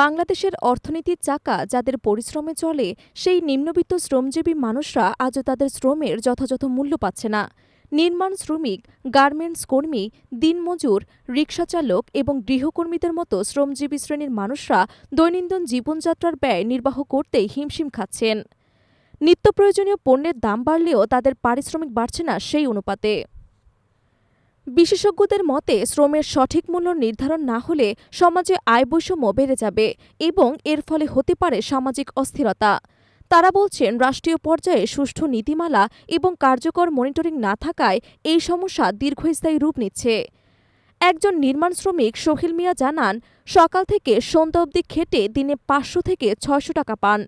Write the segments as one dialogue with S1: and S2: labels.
S1: বাংলাদেশের অর্থনীতির চাকা যাদের পরিশ্রমে চলে, সেই নিম্নবিত্ত শ্রমজীবী মানুষরা আজও তাদের শ্রমের যথাযথ মূল্য পাচ্ছে না। নির্মাণ শ্রমিক, গার্মেন্টস কর্মী, দিনমজুর, রিকশাচালক এবং গৃহকর্মীদের মতো শ্রমজীবী শ্রেণির মানুষরা দৈনন্দিন জীবনযাত্রার ব্যয় নির্বাহ করতেই হিমশিম খাচ্ছেন। নিত্য প্রয়োজনীয় পণ্যের দাম বাড়লেও তাদের পারিশ্রমিক বাড়ছে না সেই অনুপাতে। বিশেষজ্ঞদের মতে, শ্রমের সঠিক মূল্য নির্ধারণ না হলে সমাজে আয় বৈষম্য বেড়ে যাবে এবং এর ফলে হতে পারে সামাজিক অস্থিরতা। তারা বলছেন, রাষ্ট্রীয় পর্যায়ে সুষ্ঠু নীতিমালা এবং কার্যকর মনিটরিং না থাকায় এই সমস্যা দীর্ঘস্থায়ী রূপ নিচ্ছে। একজন নির্মাণ শ্রমিক সোহেল মিয়া জানান, সকাল থেকে সন্ধ্যা অবধি খেটে দিনে পাঁচশো থেকে ছয়শো টাকা পান।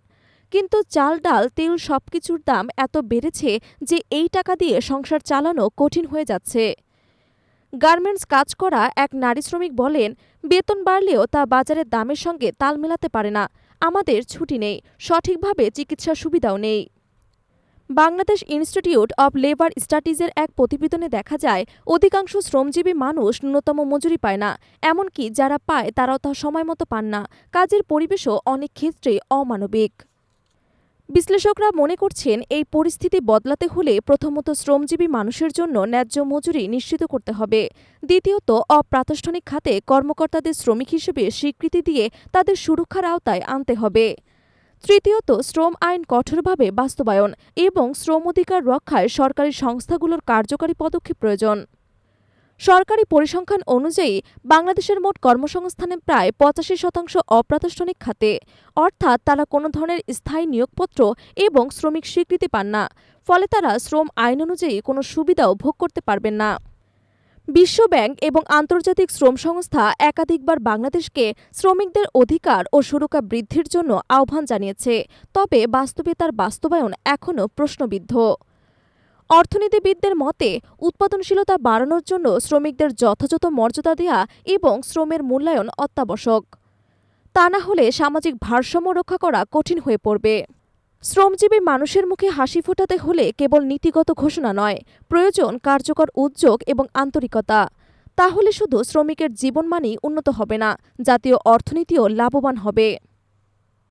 S1: কিন্তু চাল, ডাল, তেল সবকিছুর দাম এত বেড়েছে যে এই টাকা দিয়ে সংসার চালানো কঠিন হয়ে যাচ্ছে। গার্মেন্টস কাজ করা এক নারী শ্রমিক বলেন, বেতন বাড়লেও তা বাজারের দামের সঙ্গে তাল মেলাতে পারে না। আমাদের ছুটি নেই, সঠিকভাবে চিকিৎসা সুবিধাও নেই। বাংলাদেশ ইনস্টিটিউট অব লেবার স্টাডিজের এক প্রতিবেদনে দেখা যায়, অধিকাংশ শ্রমজীবী মানুষ ন্যূনতম মজুরি পায় না, এমনকি যারা পায় তারাও তা সময় মতো পান না। কাজের পরিবেশও অনেক ক্ষেত্রে অমানবিক। বিশ্লেষকরা মনে করছেন এই পরিস্থিতি বদলাতে হলে প্রথমত শ্রমজীবী মানুষের জন্য ন্যায্য মজুরি নিশ্চিত করতে হবে। দ্বিতীয়ত, অপ্রাতিষ্ঠানিক খাতে কর্মকর্তাদের শ্রমিক হিসেবে স্বীকৃতি দিয়ে তাদের সুরক্ষার আওতায় আনতে হবে। তৃতীয়ত, শ্রম আইন কঠোরভাবে বাস্তবায়ন এবং শ্রম অধিকার রক্ষায় সরকারি সংস্থাগুলোর কার্যকরী পদক্ষেপ প্রয়োজন। সরকারি পরিসংখ্যান অনুযায়ী বাংলাদেশের মোট কর্মসংস্থানে প্রায় পঁচাশি শতাংশ অপ্রাতিষ্ঠানিক খাতে। অর্থাৎ তারা কোনো ধরনের স্থায়ী নিয়োগপত্র এবং শ্রমিক স্বীকৃতি পান না। ফলে তারা শ্রম আইন অনুযায়ী কোনো সুবিধাও ভোগ করতে পারবেন না। বিশ্বব্যাংক এবং আন্তর্জাতিক শ্রম সংস্থা একাধিকবার বাংলাদেশকে শ্রমিকদের অধিকার ও সুরক্ষা বৃদ্ধির জন্য আহ্বান জানিয়েছে। তবে বাস্তবে তার বাস্তবায়ন এখনও প্রশ্নবিদ্ধ। অর্থনীতিবিদদের মতে, উৎপাদনশীলতা বাড়ানোর জন্য শ্রমিকদের যথাযথ মর্যাদা দেওয়া এবং শ্রমের মূল্যায়ন অত্যাবশ্যক। তা না হলে সামাজিক ভারসাম্য রক্ষা করা কঠিন হয়ে পড়বে। শ্রমজীবী মানুষের মুখে হাসি ফোটাতে হলে কেবল নীতিগত ঘোষণা নয়, প্রয়োজন কার্যকর উদ্যোগ এবং আন্তরিকতা। তাহলে শুধু শ্রমিকের জীবনমানই উন্নত হবে না, জাতীয় অর্থনীতিও লাভবান হবে।